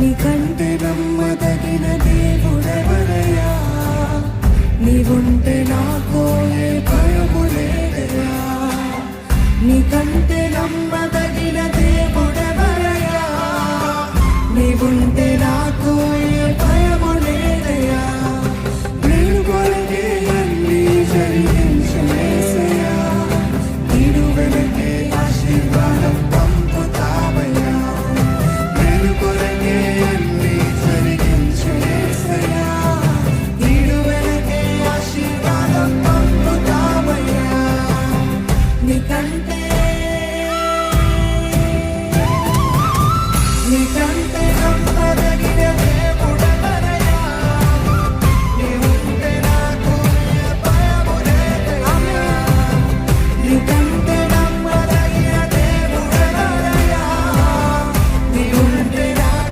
నీకంటే నమ్మదగిన దేవుడెవరయ్యా? నీవుంటే నాకు ఏ భయము లేదయ్యా. నీకంటే నమ్మదగిన దేవుడెవరయ్యా? నీవుంటే